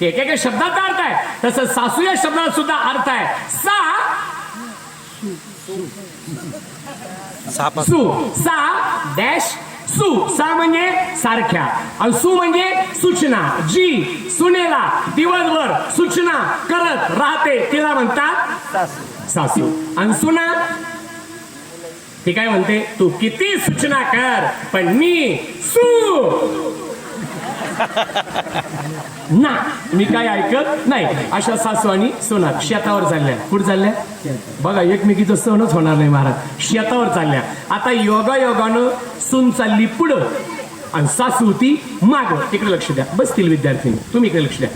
एक एक शब्दाचा अर्थ आहे. तसं सासू या शब्दाला सुद्धा अर्थ आहे. सा सु सा डॅश सु. सा म्हणजे सारख्या. आणि सु म्हणजे सूचना. जी सुनेला दिवसभर सूचना करत राहते तिला म्हणतात सासू. आणि सुना ती काय म्हणते? तू किती सूचना कर पण मी सू ना मी काय ऐकत नाही. अशा सासू आणि सोना शेतावर चालल्या. कुठे चालल्या? बघा एकमेकीचं सणच होणार नाही महाराज. शेतावर चालल्या. आता योगा योगानं सून चालली पुढं. आणि सासू होती माग. तिकडे लक्ष द्या. बसतील विद्यार्थी तुम्ही इकडे लक्ष द्या.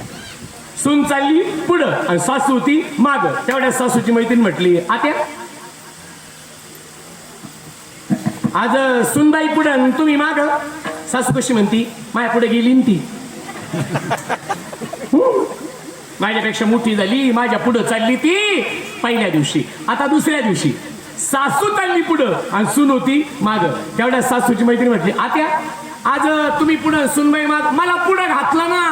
सून चालली पुढं. आणि सासू होती माग. तेवढ्या सासूची मैत्रीण म्हटली आत्या आज सुनबाई पुढं आणि तुम्ही माग. सासू कशी म्हणती? माया पुढे गेली ती. माझ्यापेक्षा मोठी झाली माझ्या पुढं चालली ती पहिल्या दिवशी. आता दुसऱ्या दिवशी. सासू चालली पुढं आणि सून होती माग. तेवढ्या सासूची मैत्रीण म्हटली आत्या आज तुम्ही पुढं सुनबाई माग मला पुढं घातलं ना.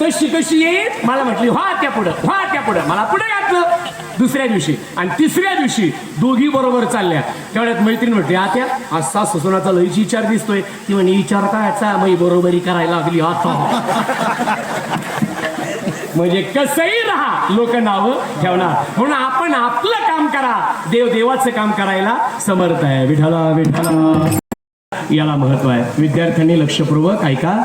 तशी कशी येईल? मला म्हटली हा त्या पुढं हा त्या पुढं. मला पुढे घातलं दुसऱ्या दिवशी आणि तिसऱ्या दिवशी दोघी बरोबर चालल्या. तेवढ्यात मैत्रीण म्हटली आत्या आज सासू सुनाचा लईची विचार दिसतोय. ती म्हणे विचार करायचा मी बरोबरी करायला लागली आता म्हणजे कसंही राहा लोक नावं ठेवणार. म्हणून आपण आपलं काम करा. देव देवाचं काम करायला समर्थ आहे. विठाला विठाला याला महत्त्व आहे. विद्यार्थ्यांनी लक्षपूर्वक ऐका.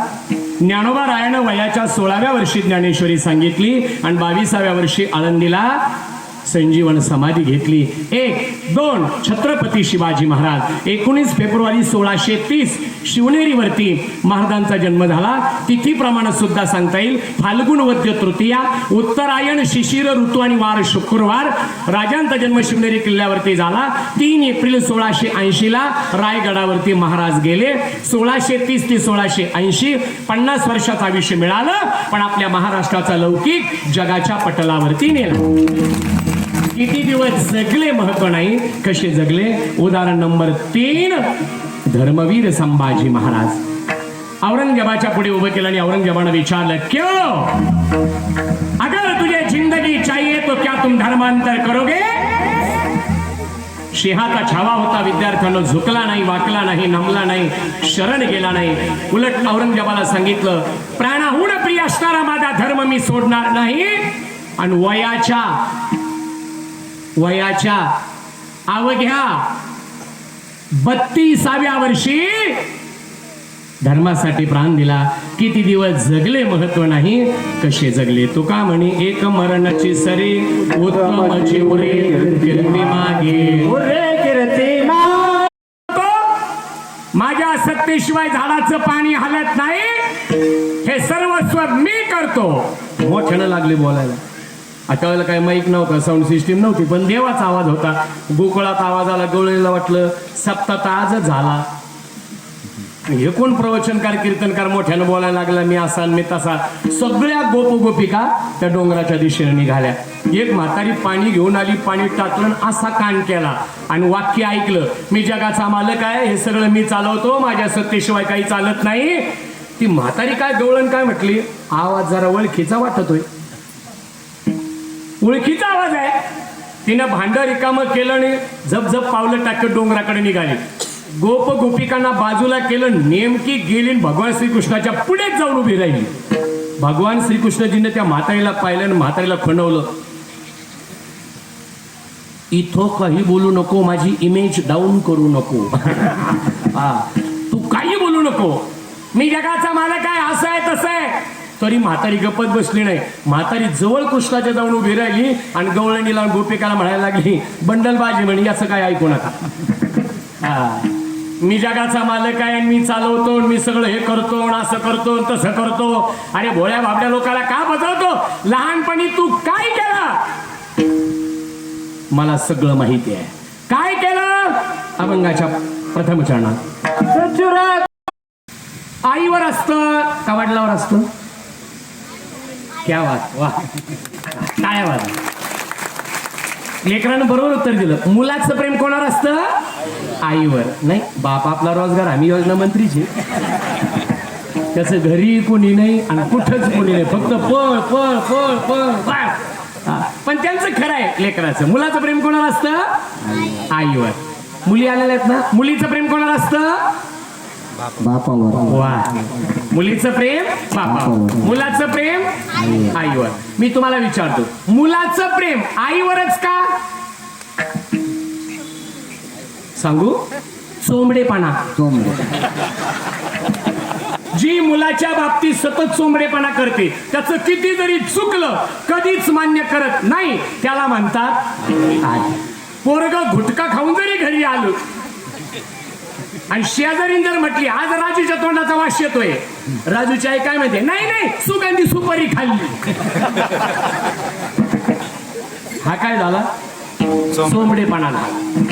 ज्ञानोबा रायानं वयाच्या सोळाव्या वर्षी ज्ञानेश्वरी सांगितली आणि बावीसाव्या वर्षी आळंदीला संजीवन समाधी घेतली. एक दोन छत्रपती शिवाजी महाराज. एकोणीस फेब्रुवारी सोळाशे तीस शिवनेरीवरती महाराजांचा जन्म झाला. तिथीप्रमाणे सुद्धा सांगता येईल. फाल्गुन वद्य तृतीया उत्तरायण शिशिर ऋतू आणि वार शुक्रवार राजांचा जन्म शिवनेरी किल्ल्यावरती झाला. तीन एप्रिल सोळाशे ऐंशीला रायगडावरती महाराज गेले. सोळाशे तीस ते सोळाशे ऐंशी पन्नास वर्षाचं आयुष्य मिळालं पण आपल्या महाराष्ट्राचा लौकिक जगाच्या पटलावरती नेला. किती दिवस जगले महत्त्व नाही कसे जगले? उदाहरण नंबर तीन धर्मवीर संभाजी महाराज. औरंगजेबाच्या पुढे उभं केलं आणि औरंगजेबानं विचारलं क्यों? अगर तुझे जिंदगी चाहिए तो क्या तुम धर्मांतर करोगे? शिहाचा छावा होता विद्यार्थ्यांना झुकला नाही वाकला नाही नमला नाही शरण गेला नाही. उलट औरंगजेबाला सांगितलं प्राणाहून प्रिय असणारा माझा धर्म मी सोडणार नाही. आणि वयाच्या वयाच्या अवघ्या बत्तीसाव्या वर्षी धर्मासाठी प्राण दिला. किती दिवस जगले महत्त्व नाही कसे जगले तुका म्हणे एक मरणाची सरी उत्तम जीवरे कीर्ती मागे. उरे कीर्ती तो माझ्या सत्तेशिवाय झाडाचं पाणी हलत नाही हे सर्वस्व मी करतो. मोठ्यानं लागले बोलायला. आता काय? माईक नव्हता साऊंड सिस्टीम नव्हती पण देवाचा आवाज होता. गोकुळात आवाज आला गवळीला वाटलं सप्तात आजच झाला. हे कोण प्रवचनकार कीर्तनकार मोठ्यानं बोलायला लागला? मी असा मी तसा. सगळ्या गोप गोपिका त्या डोंगराच्या दिशेने निघाल्या. एक म्हातारी पाणी घेऊन आली पाणी टाकलं असा कान केला. आणि वाक्य ऐकलं मी जगाचा मालक आहे हे सगळं मी चालवतो माझ्या सत्तेशिवाय काही चालत नाही. ती म्हातारी काय गवळण काय म्हटली? आवाज जरा ओळखीचा वाटतोय. ओळखीचा आवाज आहे. तिनं भांड रिकामं केलं आणि झपझप पावलं टाकत डोंगराकडे निघाली. गोप गोपिकांना बाजूला केलं नेमकी गेली भगवान श्रीकृष्णाच्या पुढेच जाऊन उभी राहिली. भगवान श्रीकृष्णजीने त्या म्हातारीला पाहिलं आणि म्हातारीला खणवलं. इथं काही बोलू नको माझी इमेज डाऊन करू नको. हा तू काही बोलू नको. मी जगाचा मालक आहे असं आहे तसं आहे. तरी म्हातारी गप्पत बसली नाही. म्हातारी जवळ कृष्णाच्या जाऊन उभी राहिली आणि गवळणीला गोपिकाला म्हणायला लागली बंडल बाजी म्हणे याचं काय ऐकू नका. हा. मी जगाचा मालक आहे आणि मी चालवतो मी सगळं हे करतो असं करतो तसं करतो. अरे भोळ्या बाबड्या लोकांना का बदलतो लहानपणी तू काय केलं? मला सगळं माहिती आहे. काय केलं? अभंगाच्या प्रथम चरणात. आईवर असतं. का वडिलावर असतं? क्या वाद वा. काय वाद लेकरानं बरोबर उत्तर दिलं. मुलाचं प्रेम कोणावर असतं? आईवर. नाही बाप आपला रोजगार आम्ही योजना मंत्रीची. त्याचं घरी कोणी नाही आणि कुठंच कोणी नाही. फक्त पळ पळ पळ पळ बस. पण त्यांचं खरं आहे लेकराचं. मुलाचं प्रेम कोणावर असतं? आईवर. मुली आलेल्या आहेत ना? मुलीचं प्रेम कोणावर असतं? बापावर. वा. मुलीचं प्रेम बापावर. मुलाचं प्रेम आईवर. मी तुम्हाला विचारतो मुलाचं प्रेम आईवरच का? सांगू? चोंबडेपणा. चोंबडे. जी मुलाच्या बाबतीत सतत चोंबडेपणा करते त्याचं किती जरी चुकलं कधीच मान्य करत नाही. त्याला म्हणतात पोरग घुटका खाऊन जरी घरी आलो आणि शेजारीन जर म्हटली आज राजूच्या तोंडाचा वास येतोय. राजूची आई काय म्हणते नाही नाही सुगंधी सुपारी खाल्ली. हा काय झाला? सोमडेपणाला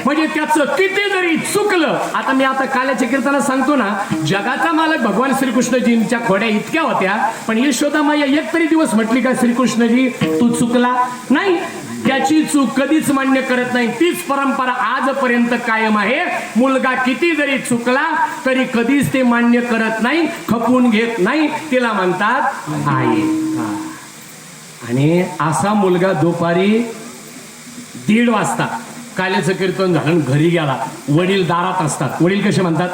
म्हणजे त्याचं किती जरी चुकलं आता मी आता काल्याच्या कीर्तनात सांगतो ना जगाचा मालक भगवान श्रीकृष्णजींच्या खोड्या इतक्या होत्या पण यशोदा माया एक तरी दिवस म्हटली का श्रीकृष्णजी तू चुकला? नाही. त्याची चूक कधीच मान्य करत नाही. तीच परंपरा आजपर्यंत कायम आहे. मुलगा किती जरी चुकला तरी कधीच ते मान्य करत नाही खपून घेत नाही. तिला म्हणतात आई आणि असा मुलगा दुपारी दीड वाजता काल्याचं कीर्तन झालं घरी गेला. वडील दारात असतात. वडील कसे म्हणतात?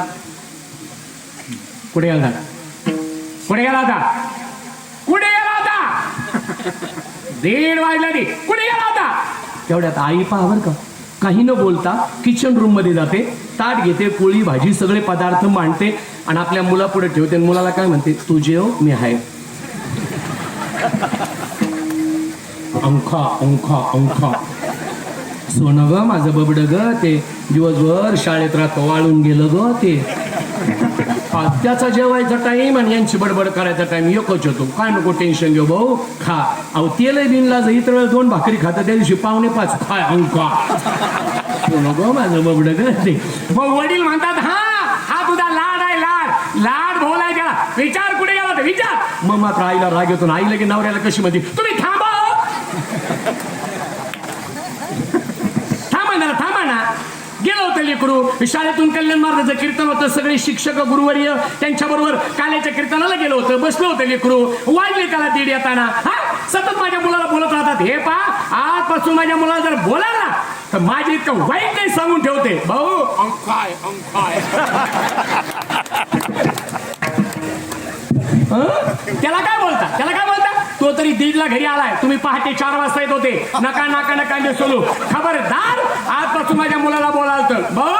कुठे गेला कुठे गेला होता? कुठे गेला होता? दीड वाजला रे कुठे गेला आता तेवढ्यात आई पहा का. काही न बोलता किचन रूममध्ये जाते. ताट घेते पोळी भाजी सगळे पदार्थ मांडते आणि आपल्या मुलापुढे ठेवते आणि मुलाला काय म्हणते? तू जेव मी आहे. अंखा अंखा अंखा. सोनं ग माझं बबड ग ते दिवसभर शाळेत राहतो वाळून गेलं ग ते. त्याचा जेवायचा टाईम आणि यांची बडबड करायचा टाइम एकच होतो. काय नको टेन्शन घेऊ भाऊ? खा. अहो तेल बिनला इतर वेळ दोन भाकरी खाता त्या दिवशी पावणे पाच. खाय अंका नको माझं बबड ते मग वडील म्हणतात हा हा तुझा लाड आहे लाड. लाड भोलाय त्याला विचार कुठे गेला विचार. मग मात्र आईला राग येतो आईला आई नवऱ्याला कशी म्हणते तुम्ही थांबा थांबा ना थांबा ना लेकरू शाळेतून कल्याण महाराजाचं कीर्तन होतं. सगळे शिक्षक गुरुवर्य त्यांच्याबरोबर काल्याच्या कीर्तनाला गेलो होतं. बसलो होतं लेकरू. वाजले त्याला दीड येताना. हा? सतत माझ्या मुलाला बोलत राहतात. हे पा आजपासून माझ्या मुलाला जर बोलाल ना तर माझे इतकं वाईट नाही सांगून ठेवते. भाऊ. अंकाय अंकाय? त्याला काय बोलता? त्याला काय तो तरी दीडला घरी आलाय. तुम्ही पहाटे चार वाजता येत होते. नका नका नका सोलू खबरदार आजपासून माझ्या मुलाला बोलाल तर भाऊ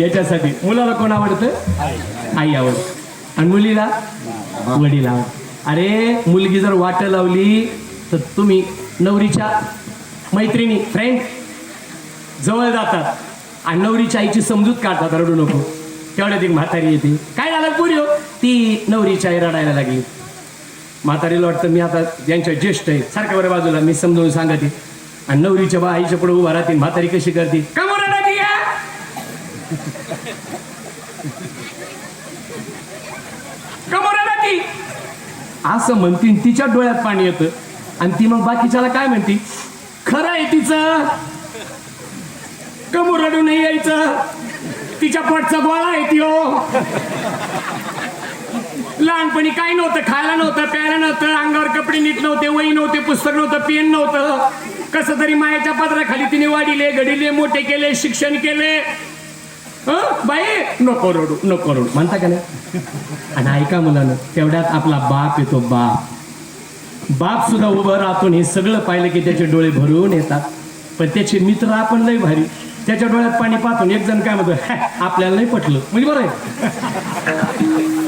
याच्यासाठी मुलाला कोण आवडतं? आई आवडत. आणि मुलीला? वडील आवड अरे मुलगी जर वाट लावली तर तुम्ही नवरीच्या मैत्रिणी फ्रेंड जवळ जातात. आणि नवरीच्या आईची समजूत काढतात. रडू नको. तेवढ्यात एक म्हातारी येते. काय झालं? पुरी हो. ती नवरीची आई रडायला लागली. म्हातारीला वाटतं मी आता ज्यांच्या ज्येष्ठ आहे सारख्या बऱ्या बाजूला मी समजावून सांगते. आणि नवरीच्या बा आईच्या पुढे उभा राहते म्हातारी कशी करते का असं म्हणती तिच्या डोळ्यात पाणी येतं. आणि ती मग बाकीच्याला काय म्हणती? खरं आहे तिचं. कमू रडू नाही यायचं? तिच्या पोटचा गोळा आहे ती हो. लहानपणी काही नव्हतं खायला नव्हतं प्यायला नव्हतं अंगावर कपडे नीट नव्हते वही नव्हते पुस्तक नव्हतं पेन नव्हतं. कसं तरी मायाच्या पदराखाली तिने वाढिले घडिले मोठे केले शिक्षण केले. हं? बाई नको रडू नको रडू. म्हणता का नाही? आणि ऐका मुलानं तेवढ्यात आपला बाप येतो बाप. बाप सुद्धा उभं राहतो हे सगळं पाहिलं की त्याचे डोळे भरून येतात. पण त्याचे मित्र आपण लय भारी. त्याच्या डोळ्यात पाणी पाहतो एक जण काय म्हणतो आपल्याला नाही पटलं. म्हणजे बरं आहे.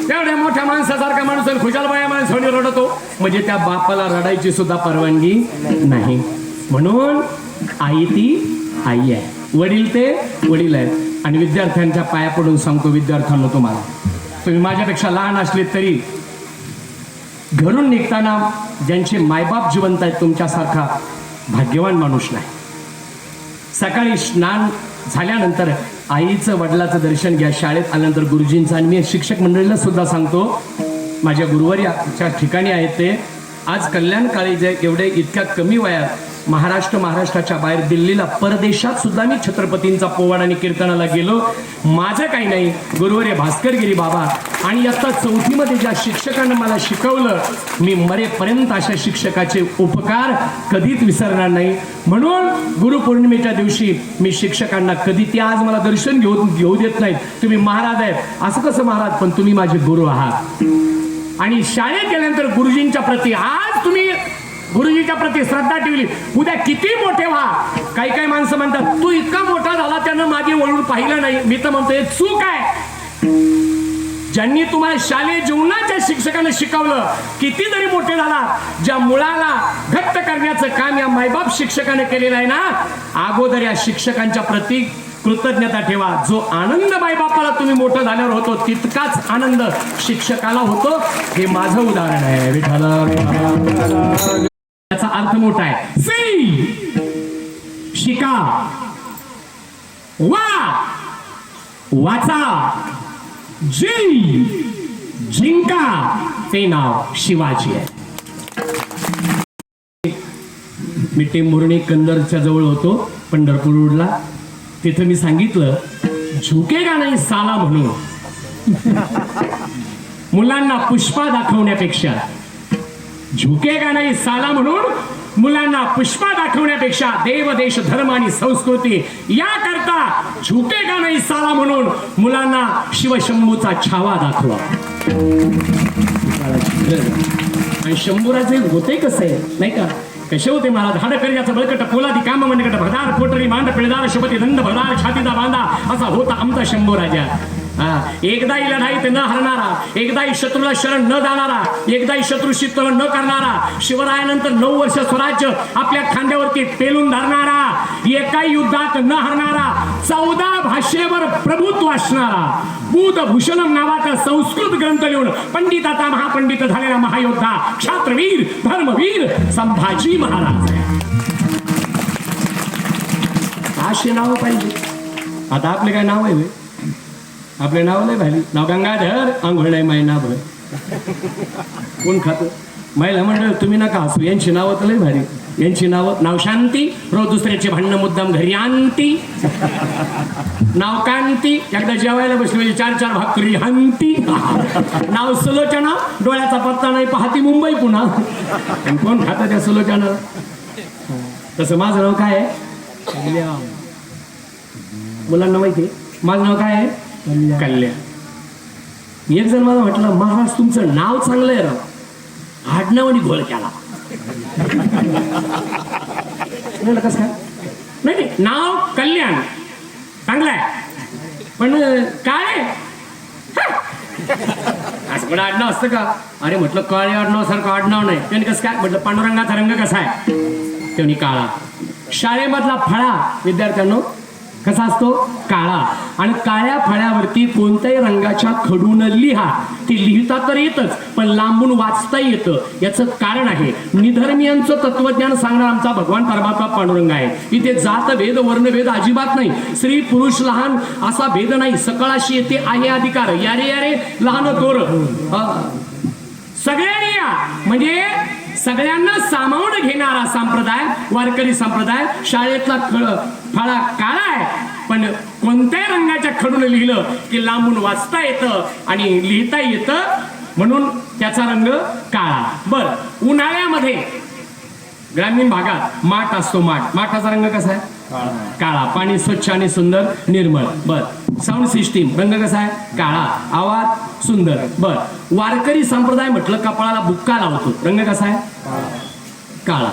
तेवढ्या मोठ्या माणसासारखा माणूस खुशाल बाया माणसाने रडतो. म्हणजे त्या बापाला रडायची सुद्धा परवानगी नाही. म्हणून आई ती आई आहे. वडील ते वडील आहेत. आणि विद्यार्थ्यांच्या पाया पडून सांगतो विद्यार्थ्यांना तुम्हाला तुम्ही माझ्यापेक्षा लहान असले तरी घरून निघताना ज्यांचे मायबाप जिवंत आहेत तुमच्यासारखा भाग्यवान माणूस नाही. सकाळी स्नान झाल्यानंतर आईचं वडिलाचं दर्शन घ्या शाळेत आल्यानंतर गुरुजींचं. आणि मी शिक्षक मंडळीला सुद्धा सांगतो माझ्या गुरुवारीच्या ठिकाणी आहेत ते. आज कल्याणकाळी जे एवढे इतक्या कमी वयात महाराष्ट्र महाराष्ट्राच्या बाहेर दिल्लीला परदेशात सुद्धा मी छत्रपतींचा पोवाड आणि कीर्तनाला गेलो. माझं काही नाही. गुरुवर्य भास्करगिरी बाबा. आणि आता चौथीमध्ये ज्या शिक्षकांना मला शिकवलं मी मरेपर्यंत अशा शिक्षकाचे उपकार कधीच विसरणार नाही. म्हणून गुरुपौर्णिमेच्या दिवशी मी शिक्षकांना कधी ते आज मला दर्शन घेऊ घेऊ देत नाहीत. तुम्ही महाराज आहेत. असं कसं महाराज? पण तुम्ही माझे गुरु आहात. आणि शाळेत गेल्यानंतर गुरुजींच्या प्रती आज गुरुजीच्या प्रती श्रद्धा ठेवली. उद्या किती मोठे व्हा. काही काही माणसं म्हणतात तू इतका मोठा झाला त्यानं मागे वळून पाहिलं नाही. मी तर म्हणतो हे चूक आहे. ज्यांनी तुम्हाला शालेय जीवनाच्या शिक्षकाने शिकवलं किती जरी मोठे झाला ज्या मुलाला घट्ट करण्याचं काम या मायबाप शिक्षकाने केलेलं आहे ना अगोदर या शिक्षकांच्या प्रती कृतज्ञता ठेवा. जो आनंद मायबापाला तुम्ही मोठं झाल्यावर होतो तितकाच आनंद शिक्षकाला होतो. हे माझं उदाहरण आहे. विठाला अर्थ मोठा आहे. सी. शिका. वा. वाचा. जी. जिंका. ते नाव शिवाजी आहे. मी टेंभुर्णी कंदरच्या जवळ होतो पंढरपूर रोडला. तिथं मी सांगितलं झुकेगा नाही साला म्हणून? मुलांना पुष्पा दाखवण्यापेक्षा झुकेगा नाही साला म्हणून मुलांना पुष्पा दाखवण्यापेक्षा देव देश धर्म आणि संस्कृती याकरता झुकेगा नाही साला म्हणून मुलांना शिवशंभूचा छावा दाखवा. आणि शंभूराजे होते कसे? नाही का? कसे होते मला धाड करण्याचा बळकट पोलादी काम मनकट भदार पोटरी मांड पिळदार शपथी दंड भदार छातीचा बांधा असा होता आमचा शंभू राजा हा. लढाई लढाईत न हरणारा एकदाही शत्रूला शरण न जाणारा एकदाही शत्रूशी तळ न करणारा शिवरायानंतर नऊ वर्ष स्वराज्य आपल्या खांद्यावरती पेलून धरणारा एकाही युद्धात न हरणारा चौदा भाषेवर प्रभुत्व असणारा बुधभूषणम नावाचा संस्कृत ग्रंथ लिहून पंडिताचा महापंडित झालेला महायोद्धा क्षात्रवीर धर्मवीर संभाजी महाराज. आहे असे नाव पाहिजे. आता आपले काय नाव आहे? आपले नाव नाही भाली नाव गंगाधर आंघोळ नाही महिनाभर कोण खात? महिला म्हणलं तुम्ही नका हसू. यांची नावं तर लय भारी. यांची नावं नाव शांती रोज दुसऱ्याचे भांडणं मुद्दाम घरी आणती. नाव कांती एकदा जेवायला बसली म्हणजे चार चार भाकरी हंती नाव सुलोचना डोळ्याचा पत्ता नाही पाहती मुंबई पुन्हा. कोण खातं त्या सुलोचना? तसं माझं नाव काय आहे? मुलांना माहिती माझं नाव काय आहे? कल्याण. एक जण मला म्हटलं महाराज तुमचं नाव चांगलं आहे राव. आडनावानी घोळ केला. कस काय? नाही नाव कल्याण. चांगलं आहे. पण काय असं पण आडनाव असतं का? अरे म्हटलं काळे आडनाव सारखं आडनाव नाही. त्याने कसं काय? म्हटलं पांडुरंगाचा रंग कसा आहे? त्यांनी काळा. शाळेमधला फळा. विद्यार्थ्यांनो कसा असतो? काळा. आणि काळ्या फळ्यावरती कोणत्याही रंगाच्या खडून लिहा. ते लिहिता तर येतच पण लांबून वाचता येतं. याचं कारण आहे निधर्मियांचं तत्वज्ञान सांगणार आमचा भगवान परमात्मा पांडुरंग आहे. इथे जात भेद वर्णभेद अजिबात नाही. स्त्री पुरुष लहान असा भेद नाही. सकळाशी येते आहे अधिकार. यारे यारे लहान तोर सगळ्यांनी या. म्हणजे सगळ्यांना सामावून घेणारा संप्रदाय वारकरी संप्रदाय शाळेतला ख- फळा काळा आहे. पण कोणत्याही रंगाच्या खडून लिहिलं की लांबून वाचता येतं आणि लिहिता येतं म्हणून त्याचा रंग काळा. बर उन्हाळ्यामध्ये ग्रामीण भागात माठ असतो माठ. माठाचा रंग कसा आहे? काळा. पाणी स्वच्छ आणि सुंदर निर्मळ. बर. साऊंड सिस्टीम रंग कसा आहे? काळा. आवाज सुंदर. बर. वारकरी संप्रदाय म्हटलं कपाळाला बुक्का लावतो. रंग कसा आहे? काळा.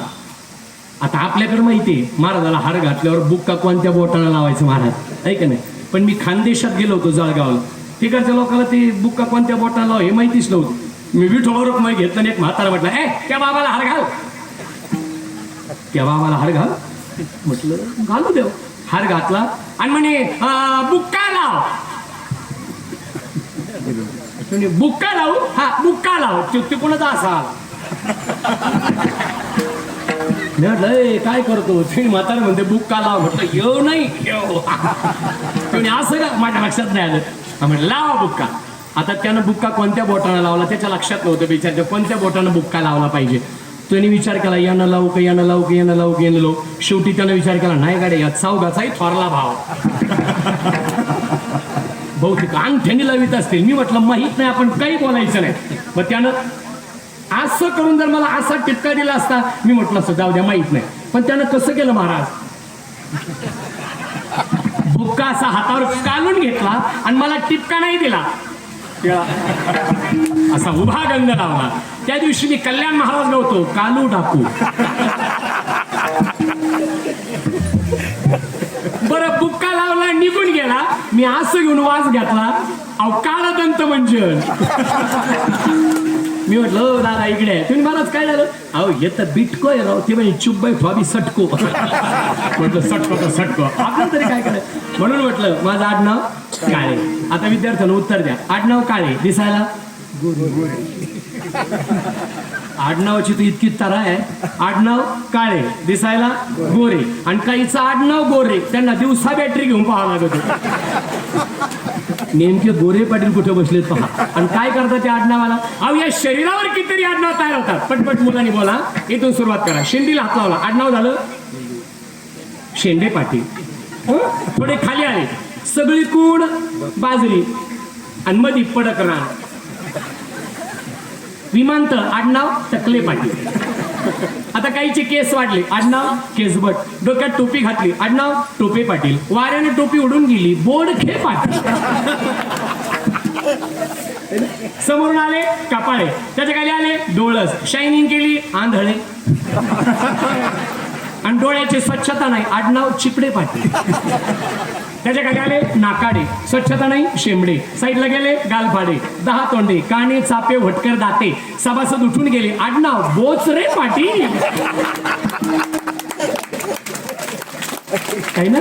आता आपल्याकडे माहिती आहे महाराजाला हार घातल्यावर बुक्का कोणत्या बोटाला लावायचं महाराज? ऐक का नाही? पण मी खानदेशात गेलो होतो जळगावला. तिकडच्या लोकांना ते बुक्का कोणत्या बोटाला लाव हे माहितीच नव्हतं. मी विठोबरोबर मग घेतलं आणि एक म्हातारा म्हटलं ए त्या बाबाला हार घाल. तेव्हा आम्हाला हार घाल म्हटलं घालू देव. हार घातला. आणि म्हणे बुक्का लाव. बुक्का लावू? हा बुक्का लाव. ते कोणाचा असा मी म्हटलं "ए, काय करतो? ते म्हातारा म्हणते बुक्का लाव. म्हटलं येऊ नाही तुम्ही असं का? माझ्या लक्षात नाही आलं. म्हटलं लावा बुक्का. आता त्यानं बुक्का कोणत्या बोटानं लावला? त्याच्या लक्षात नव्हतं बिचारच्या कोणत्या बोटानं बुक्का लावला पाहिजे? त्यांनी विचार केला यानं लावू का यानं लावू का यानं लावू का यानं लावू शेवटी त्यानं विचार केला नाही गाड्या या चौघाचाही थोरला भाव. बहुतेक अंगठ्याने लावित असतील. मी म्हटलं माहीत नाही आपण काही बोलायचं नाही. मग त्यानं असं करून जर मला असा टिपका दिला असता मी म्हटलं असं जाऊ द्या माहीत नाही. पण त्यानं कसं केलं महाराज? बुक्का असा हातावर कालून घेतला आणि मला टिपका नाही दिला. असा उभा गंध लावला. त्या दिवशी मी कल्याण महाराज नव्हतो कालू टाकू बरं बुक्का लावला निघून गेला. मी असं घेऊन वास घेतला. अहो काळा दंत म्हणजे मी म्हटलं हो दादा इकडे आहे." तुम्ही महाराज काय झालं? अहो येत बिटको आहे राव. ते म्हणजे चुब्बाई फॉबी सटको. म्हटलं सटको तर सटको. आपलं तरी काय करायचं? म्हणून म्हटलं माझं आडनाव काळे आता विद्यार्थ्यांना उत्तर द्या. आडनाव काळे दिसायला? आडनावाची तर इतकी तरा आहे. आडनाव काळे दिसायला गोरे. आणि काहीचं आडनाव गोरे त्यांना दिवसा बॅटरी घेऊन पाहावं लागत होतं. नेमके गोरे पाटील कुठे बसलेत पहा. आणि काय करतात त्या आडनावाला? अहो या शरीरावर कितीतरी आडनाव तयार होतात. पटपट मुलांनी बोला. इथून सुरुवात करा. शेंडीला हात लावला. आडनाव झालं? शेंडे पाटील. थोडे खाली आले. सगळी कूड बाजरी. आणि मधी पडक राहणार विमानतळ आडनाव टकले पाटील. आता काहीचे केस वाढले. आडनाव केसबट डोक्यात टोपी घातली. आडनाव टोपे पाटील. वाऱ्याने टोपी उडून गेली. बोर्ड खे पाटील. समोरून आले कपाळे. त्याच्याखाली आले डोळस. शायनिंग केली आंधळे. आणि डोळ्याची स्वच्छता नाही. आडनाव चिपडे पाटील. त्याच्या काय आले नाकाडे. स्वच्छता नाही शेंबडे. साईडला गेले गालफाडे. दहा तोंडे. काणे चापे वटकर दाते. सभासद उठून गेले. आडनाव बोच रे पाटील काही ना?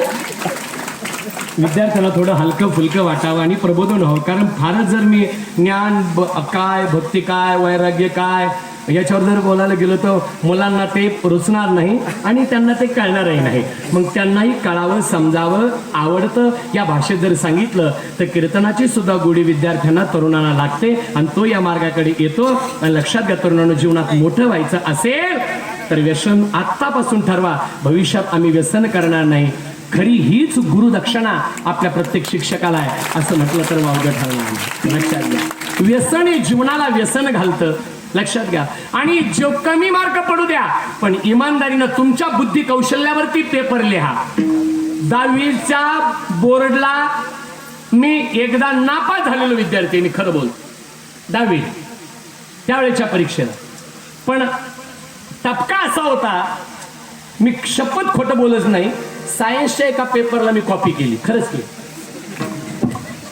विद्यार्थ्यांना थोडं हलकं फुलकं वाटावं आणि प्रबोधन व्हावं. कारण फारच जर मी ज्ञान काय भक्ती काय वैराग्य काय याच्यावर जर बोलायला गेलो तर मुलांना ते रुचणार नाही आणि त्यांना ते कळणारही नाही. मग त्यांनाही कळावं समजावं आवडतं या भाषेत जर सांगितलं तर कीर्तनाची सुद्धा गोडी विद्यार्थ्यांना तरुणांना लागते आणि तो या मार्गाकडे येतो आणि लक्षात घ्या तरुणांना जीवनात मोठं व्हायचं असेल तर व्यसन आत्तापासून ठरवा. भविष्यात आम्ही व्यसन करणार नाही. खरी हीच गुरुदक्षिणा आपल्या प्रत्येक शिक्षकाला आहे. असं म्हटलं तर वावगं ठरणार लक्षात घ्या. व्यसन हे जीवनाला व्यसन घालतं. लक्षात घ्या. आणि जो कमी मार्क पडू द्या पण इमानदारीनं तुमच्या बुद्धी कौशल्यावरती पेपर लिहा. दहावीच्या बोर्डला मी एकदा नापास झालेलो विद्यार्थी मी खरं बोल दहावी त्यावेळेच्या परीक्षेला. पण टपका असा होता मी शपथ खोटं बोलत नाही सायन्सच्या एका पेपरला मी कॉपी केली खरंच केली.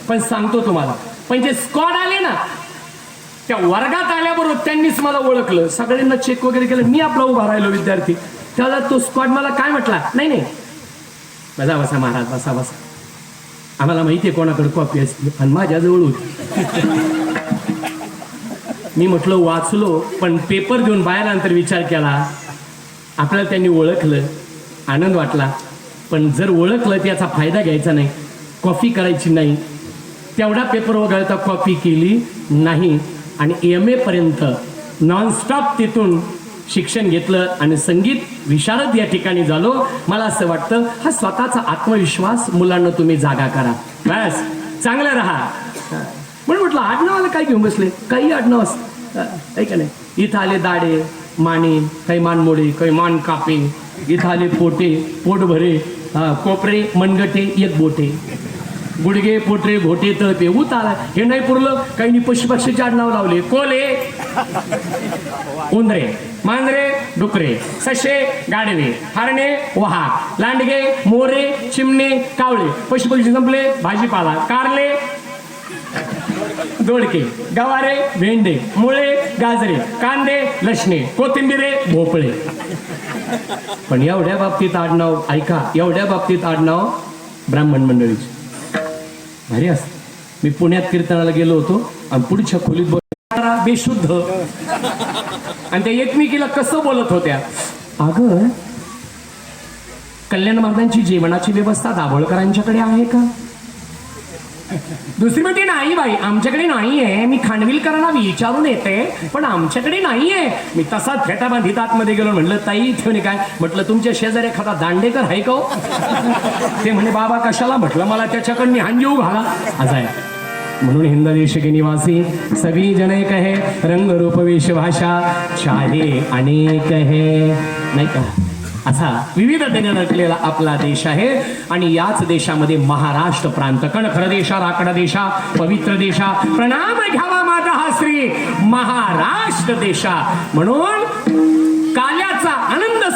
पण सांगतो तुम्हाला पण जे स्कॉड आले ना त्या वर्गात आल्याबरोबर त्यांनीच मला ओळखलं. सगळ्यांना चेक वगैरे केलं. मी आपला उभा राहिलो विद्यार्थी. त्याला तो स्कॉड मला काय म्हटला? नाही नाही. बसा बसा महाराज बसा बसा. आम्हाला माहिती आहे कोणाकडे कॉपी असते आणि माझ्याजवळ होती. मी म्हटलं वाचलो पण पेपर देऊन बाहेर नंतर विचार केला. आपल्याला त्यांनी ओळखलं. आनंद वाटला. पण जर ओळखलं तर याचा फायदा घ्यायचा नाही. कॉफी करायची नाही. तेवढा पेपर वगळता कॉपी केली नाही. आणि एम एपर्यंत नॉनस्टॉप तिथून शिक्षण घेतलं आणि संगीत विशारद या ठिकाणी झालो. मला असं वाटतं हा स्वतःचा आत्मविश्वास मुलांना तुम्ही जागा करा. बस. चांगलं राहा. म्हणून म्हटलं आडनावाला काय घेऊन बसले? काही आडनाव असत का नाही इथं आले दाडे माने काही मानमोडे काही मान कापे. इथं आले पोटे पोट भरे कोपरे मनगटे एक बोटे. गुडगे पोटरे घोटे तळपे उत आला. हे नाही पुरलं काही पशुपक्षीचे आडनाव लावले. कोले उंदरे. मांजरे डुकरे. सशे गाडवे हरणे वहा. लांडगे मोरे चिमणे कावळे. पशुपक्षी संपले भाजीपाला. कारले दोडके. गवारे भेंडे. मुळे गाजरे. कांदे लसणे. कोथिंबिरे भोपळे. पण एवढ्या बाबतीत आडनाव ऐका एवढ्या बाबतीत आडनाव ब्राह्मण मंडळीचे. भारी असत. मी पुण्यात कीर्तनाला गेलो होतो आणि पुढच्या खोलीत बोलणारा बेशुद्ध. आणि त्या एकमेकीला कसं बोलत होत्या? अगं कल्याण महाराजांची जेवणाची व्यवस्था दाभोळकरांच्याकडे आहे का? दुसरी म्हणते नाही बाई आमच्याकडे नाहीये. मी खांडविलकरांना विचारून येते पण आमच्याकडे नाहीये. मी तसाच फेटा बांधित आतमध्ये गेलो म्हणलं ताई ठेवणे काय? म्हटलं तुमच्या शेजारी एखादा दांडेकर आहे का हो? ते म्हणे बाबा कशाला? म्हटलं मला त्याच्याकडनं हांजीव घाला. असं आहे. म्हणून हिंद देश के निवासी सभी जन एक रंग रूप भाषा चाहे अनेक है. नाही का? असा विविधतेने नटलेला आपला देश आहे. आणि याच देशामध्ये महाराष्ट्र प्रांत कणखर देशा राकड देशा पवित्र देशा प्रणाम घ्यावा माझा हा श्री महाराष्ट्र देशा. म्हणून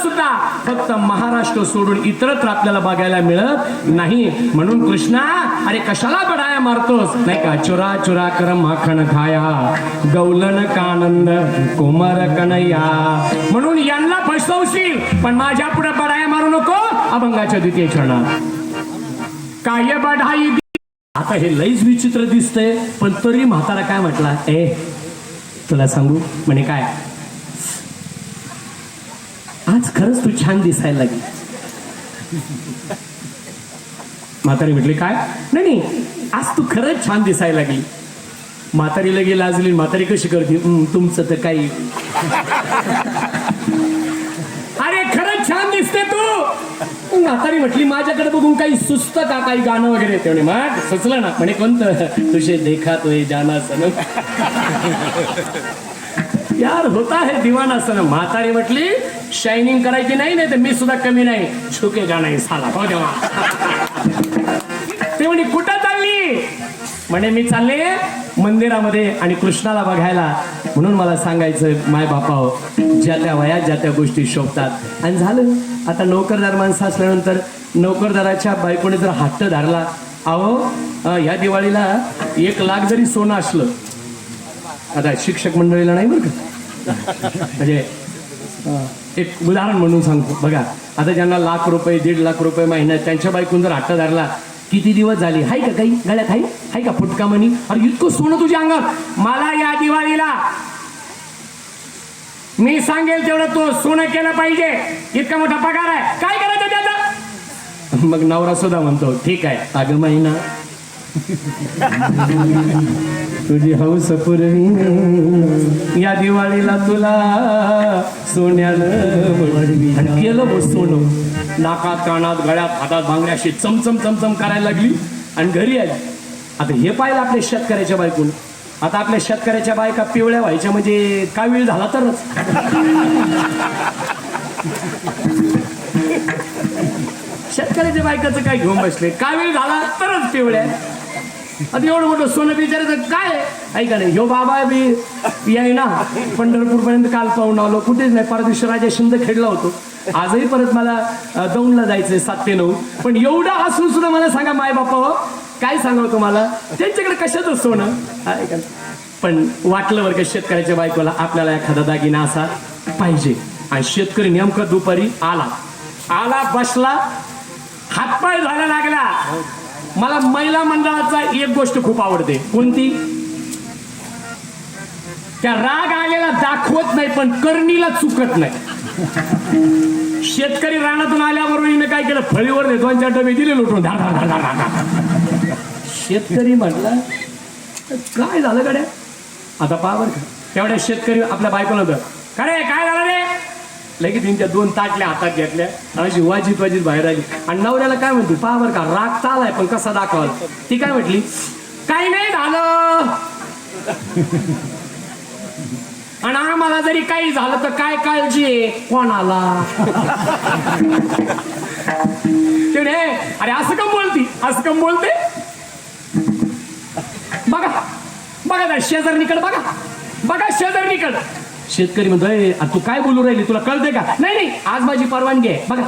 सुद्धा फक्त महाराष्ट्र सोडून इतरत्र आपल्याला बघायला मिळत नाही. म्हणून कृष्णा अरे कशाला बडाया मारतोस? नाही का? चुरा चुरा कर माखण खाया. गौलन कानंद कोमर कनया म्हणून यांना फसवशील पण माझ्या पुढे बडाया मारू नको अभंगाच्या द्वितीय चरणात. काय बढाई आता हे लईच विचित्र दिसतंय पण तरी म्हातारा काय म्हटला? ए तुला सांगू? म्हणे काय? आज खरंच तू छान दिसायला लागली. म्हातारी म्हटली काय? नाही नाही आज तू खरंच छान दिसायला लागली. म्हातारी लगे लाजली म्हातारी कशी करते? तुमचं तर काही. अरे खरंच छान दिसते तू. म्हातारी म्हटली माझ्याकडे बघून काही सुस्त का काही गाणं वगैरे येते? म्हणे मग सुचलं ना. म्हणे कोणतं? तुझे देखा तो हे जाना सनम. यार होता है दिवाना सनम म्हातारी म्हटली शायनिंग करायची नाही नाही तर मी सुद्धा कमी नाही. छुके नाही साला हो देवा. ते म्हणे कुठं चालली? म्हणे मी चालले मंदिरामध्ये आणि कृष्णाला बघायला. म्हणून मला सांगायचं माय बापाव ज्या त्या वयात ज्या त्या गोष्टी शोभतात. आणि झालं. आता नोकरदार माणसं असल्यानंतर नोकरदाराच्या बायकोने जर हट्ट धरला. अहो ह्या या दिवाळीला एक लाख जरी सोनं असलं आता शिक्षक मंडळीला नाही बरं का? म्हणजे एक उदाहरण म्हणून सांगतो. बघा आता ज्यांना लाख रुपये दीड लाख रुपये महिन्यात त्यांच्या बायकून जर हट्ट धरला किती दिवस झाले? हाय का काही? गळ्यात हाय? हाय का फुटका म्हणी अरे इतकं सोनं तुझ्या अंगात मला या दिवाळीला मी सांगेल तेवढं तो सोनं केलं पाहिजे. इतका मोठा पगार आहे. काय करायचं त्याचा? मग नवरा सुद्धा म्हणतो ठीक आहे अगं महिना तुझी हौस पुरवी या दिवाळीला तुला सोन्यानं केलं बघ सोनं. नाकात कानात गळ्यात हातात बांगड्या अशी चमचम चमचम करायला लागली आणि घरी आली. आता हे पाहिलं आपल्या शेतकऱ्याच्या बायकून. आता आपल्या शेतकऱ्याच्या बायका पिवळ्या व्हायच्या म्हणजे काय वेळ झाला तरच. शेतकऱ्याच्या बायकाचं काय घेऊन बसले? काय वेळ झाला तरच पिवळ्या. आता एवढं मोठं सोनं बिचारायचं काय? ऐका नाही ह्यो बाबा बी याय ना पंढरपूरपर्यंत काल पाहून आलो. कुठेच नाही परदेश राजा शिंद खेळला होतो. आजही परत मला दौंडला जायचंय सात ते नऊ. पण एवढं असून सुद्धा मला सांगा माय बापा हो, काय सांगावं तुम्हाला? त्यांच्याकडे कशाचं सोनं? ऐका पण वाटलं बरं का शेतकऱ्याच्या बायकोला आपल्याला एखादा दागिना असा पाहिजे. आणि शेतकरी नेमका दुपारी आला. आला बसला हातपाय झाला लागला. मला महिला मंडळाचा एक गोष्ट खूप आवडते. कोणती? त्या राग आलेला दाखवत नाही पण करणीला चुकत नाही. शेतकरी रानातून आल्याबरोबर हिने काय केलं? फळीवर दोन चार डबे दिले लुटून. धाड शेतकरी म्हटला काय झालं गड्या? आता पहा बर का. तेवढ्या शेतकरी आपल्या बायकोला होतं काय रे काय झालं रे? लगेच त्यांच्या दोन ताटल्या हातात घेतल्या. अशी वाजीत वाजीत बाहेर आली. आणि नवऱ्याला काय म्हणते पहा बरं का राग चालाय पण कसा दाखवाल? ती काय म्हटली काही नाही झालं. आणि आम्हाला जरी काही झालं तर काय काळजी आहे? कोणाला? तेवढे अरे असं कम बोलती? असं कम बोलते? बघा बघा त्या शेजारणीकडे बघा. बघा शेजारणीकडे. शेतकरी म्हणतो "अरे तू काय बोलू राहिली? तुला कळते का? नाही नाही आज माझी परवानगी आहे. बघा.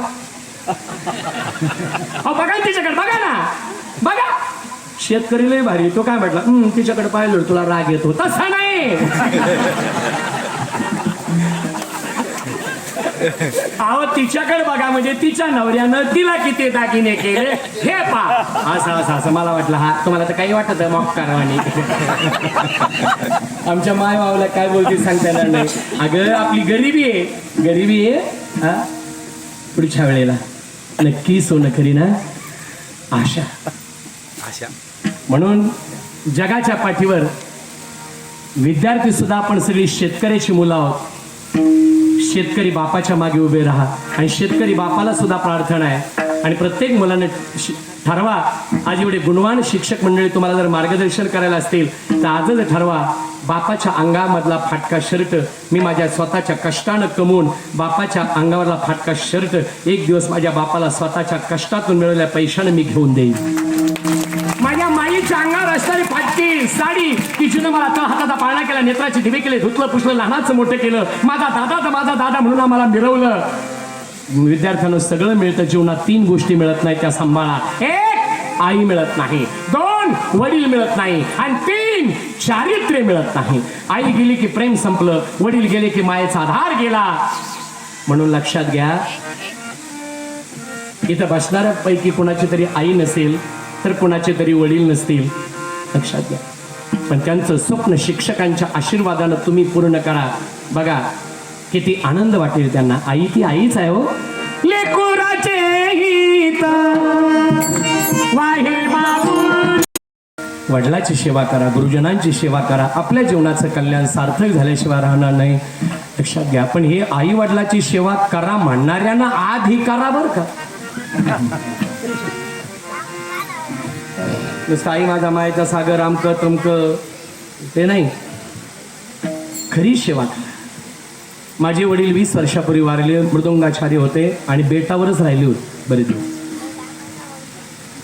अहो बघा तिच्याकडे बघा ना. बघा. शेतकरी लय भारी तो काय म्हटला? तिच्याकडे पाहिलं तुला राग येतो. तसा नाही. अहो तिच्याकडे बघा म्हणजे तिच्या नवऱ्यानं तिला किती दागिने केले? हे पा असं असं असं मला वाटलं. हा तुम्हाला तर काही वाटत मॉक करावानी आमच्या माय भावाला काय बोलते सांगता येणार नाही. अगं आपली गरिबी आहे. गरिबी आहे हा? पुढच्या वेळेला. नक्की सोनं खरी ना? आशा. आशा. म्हणून जगाच्या पाठीवर विद्यार्थी सुद्धा आपण सगळी शेतकऱ्याची मुलं आहोत. शेतकरी बापाच्या मागे उभे राहा. आणि शेतकरी बापाला सुद्धा प्रार्थना आहे. आणि प्रत्येक मुलाने शि- ठरवा. आज एवढे गुणवान शिक्षक मंडळी तुम्हाला जर मार्गदर्शन करायला असतील तर आजच ठरवा. बापाच्या अंगामधला फाटका शर्ट. मी माझ्या स्वतःच्या कष्टानं कमवून बापाच्या अंगावरला फाटका शर्ट एक दिवस माझ्या बापाला स्वतःच्या कष्टातून मिळवलेल्या पैशानं मी घेऊन देईन. माझ्या माईच्या अंगावर असणारी फाटकी साडी तिच्यानं मला तळ हाताचा पाळणा केला नेत्राचे दिवे केले धुतलं पुसलं लहानाचं मोठं केलं. माझा दादा तर माझा दादा म्हणून आम्हाला मिरवलं. विद्यार्थ्यांना सगळं मिळतं जीवनात. तीन गोष्टी मिळत नाही त्या सांभाळा. एक आई मिळत नाही. दोन वडील मिळत नाही. आणि तीन चारित्र्य मिळत नाही. आई गेली की प्रेम संपलं वडील गेले की मायेचा आधार गेला. म्हणून लक्षात घ्या इथं बसणाऱ्या पैकी कुणाची तरी आई नसेल तर कुणाचे तरी वडील नसतील. लक्षात घ्या. पण त्यांचं स्वप्न शिक्षकांच्या आशीर्वादानं तुम्ही पूर्ण करा. बघा किती आनंद वाटेल त्यांना. आई ती आईच आहे हो. लेकुराचे हित. वडिलाची सेवा करा गुरुजनांची सेवा करा. आपल्या जीवनाचं कल्याण सार्थक झाल्याशिवाय राहणार नाही. लक्षात घ्या. पण हे आई वडिलाची सेवा करा म्हणणाऱ्यांना आधी करा. का साई माझा मायचा सागर आमक तुमक ते नाही. खरी सेवा माझे वडील वीस वर्षापूर्वी वारले मृदुंगाचार्य होते आणि बेटावरच राहिले होते बरेच दिवस.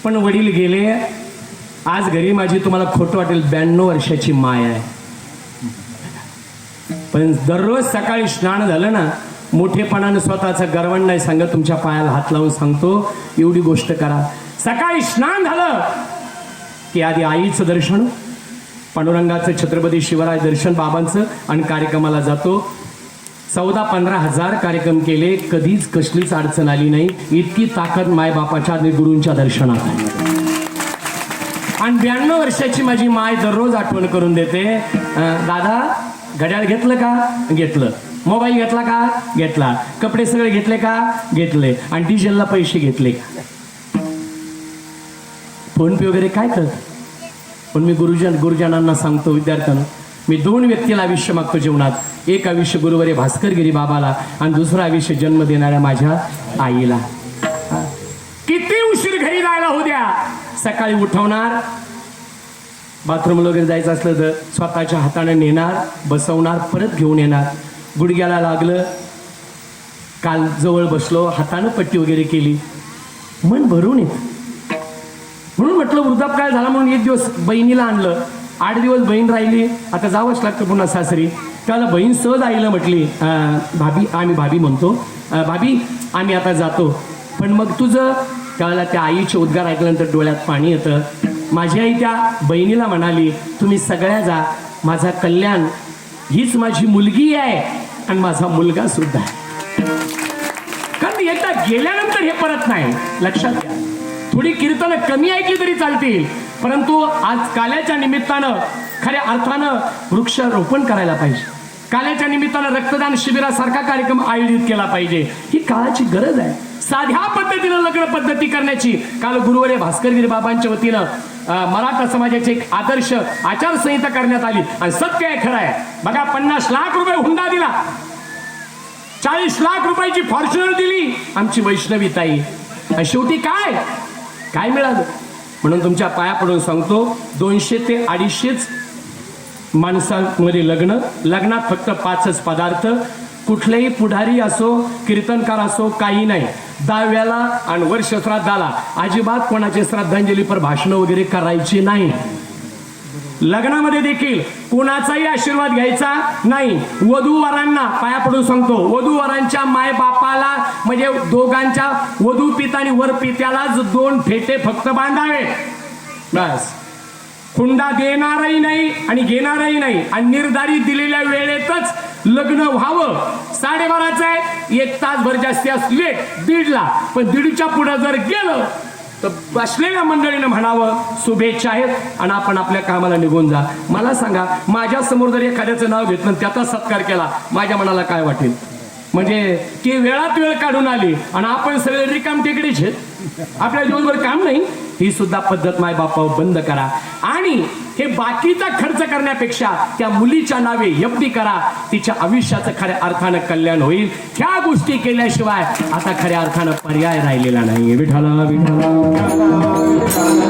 पण वडील गेले आज घरी माझी तुम्हाला खोटं वाटेल ब्याण्णव वर्षाची माय आहे. पण दररोज सकाळी स्नान झालं ना मोठेपणानं स्वतःचं गर्वण नाही सांगत तुमच्या पायाला हात लावून सांगतो एवढी गोष्ट करा. सकाळी स्नान झालं की आधी आईचं दर्शन पांडुरंगाचं छत्रपती शिवराय दर्शन बाबांचं आणि कार्यक्रमाला जातो. चौदा पंधरा हजार कार्यक्रम केले कधीच कसलीच अडचण आली नाही. इतकी ताकद मायबापाच्या आणि गुरूंच्या दर्शनात आहे. आणि ब्याण्णव वर्षाची माझी माय दररोज आठवण करून देते दादा घड्याळ घेतलं का? घेतलं. मोबाईल घेतला का? घेतला. कपडे सगळे घेतले का? घेतले. आणि डिझेलला पैसे घेतले का? फोन पे वगैरे काय करत पण मी गुरुजन गुरुजनांना सांगतो विद्यार्थ्यांना मी दोन व्यक्तीला आयुष्य मागतो जीवनात. एक आयुष्य गुरुवारी भास्करगिरी बाबाला आणि दुसरं आयुष्य जन्म देणाऱ्या माझ्या आईला. किती उशीर घरी जायला होऊ द्या. सकाळी उठवणार बाथरूमला वगैरे जायचं असलं तर स्वतःच्या हाताने नेणार बसवणार परत घेऊन येणार. गुडघ्याला लागलं काल जवळ बसलो हातानं पट्टी वगैरे केली. मन भरून येत. म्हणून म्हटलं वृद्धापकाळ झाला म्हणून एक दिवस बहिणीला आणलं. आठ दिवस बहीण राहिली. आता जावंच लागतं पुन्हा सासरी. त्याला बहीण सहज आईला म्हटली भाभी आम्ही भाभी म्हणतो. भाभी आम्ही आता जातो. पण मग तुझं त्यावेळेला त्या आईचे उद्गार ऐकल्यानंतर डोळ्यात पाणी येतं. माझी आई त्या बहिणीला म्हणाली तुम्ही सगळ्या जा. माझा कल्याण हीच माझी मुलगी आहे आणि माझा मुलगा सुद्धा आहे. कारण एकदा गेल्यानंतर हे परत नाही. लक्षात घ्या. थोडी कीर्तनं कमी ऐकली तरी चालतील. परंतु आज काल्याच्या निमित्तानं खऱ्या अर्थानं वृक्षारोपण करायला पाहिजे. काल्याच्या निमित्तानं रक्तदान शिबिरासारखा कार्यक्रम आयोजित केला पाहिजे. ही काळाची गरज आहे. साध्या पद्धतीनं लग्न पद्धती करण्याची काल गुरुवारी भास्करगिरी बाबांच्या वतीनं मराठा समाजाची एक आदर्श आचारसंहिता करण्यात आली. आणि सत्य आहे खरं आहे. बघा पन्नास लाख रुपये हुंडा दिला. चाळीस लाख रुपयाची फॉर्च्युनर दिली आमची वैष्णवी ताई. शेवटी काय? काय मिळालं? म्हणून तुमच्या पाया पडून सांगतो दोनशे ते अडीचशेच माणसांमध्ये लग्न लग्नात फक्त पाचच पदार्थ. कुठलेही पुढारी असो कीर्तनकार असो काही नाही. दहाव्याला आणि वर्ष श्राद्धाला अजिबात कोणाची श्रद्धांजलीपर भाषणं वगैरे करायची नाही. लग्नामध्ये देखील कुणाचाही आशीर्वाद घ्यायचा नाही. वधूवरांना पाया पडून सांगतो. वधूवरांच्या माय बापाला म्हणजे दोघांच्या वधू पिता आणि वर पित्यालाच दोन फेटे फक्त बांधावे. बस. खुंडा देणारही नाही आणि घेणारही नाही. आणि निर्धारित दिलेल्या वेळेतच लग्न व्हावं. साडेबाराचं आहे. एक तासभर जास्ती असले दीडला. पण दीडच्या पुढं जर गेलं तर बसलेल्या मंडळीनं म्हणावं शुभेच्छा आहेत आणि आपण आपल्या कामाला निघून जा. मला सांगा माझ्यासमोर जर एखाद्याचं नाव घेतलं आणि त्याचा सत्कार केला माझ्या मनाला काय वाटेल? म्हणजे ती वेळात वेळ काढून आली आणि आपण सगळे रिकाम टेकडीच आहेत. आपल्या दिवसभर काम नाही. ही सुद्धा पद्धत माय बापा बंद करा. आणि हे बाकीचा खर्च करण्यापेक्षा त्या मुलीच्या नावे यप्ती करा. तिच्या आयुष्याचं खऱ्या अर्थानं कल्याण होईल. ह्या गोष्टी केल्याशिवाय आता खऱ्या अर्थानं पर्याय राहिलेला नाही विठाला विठाला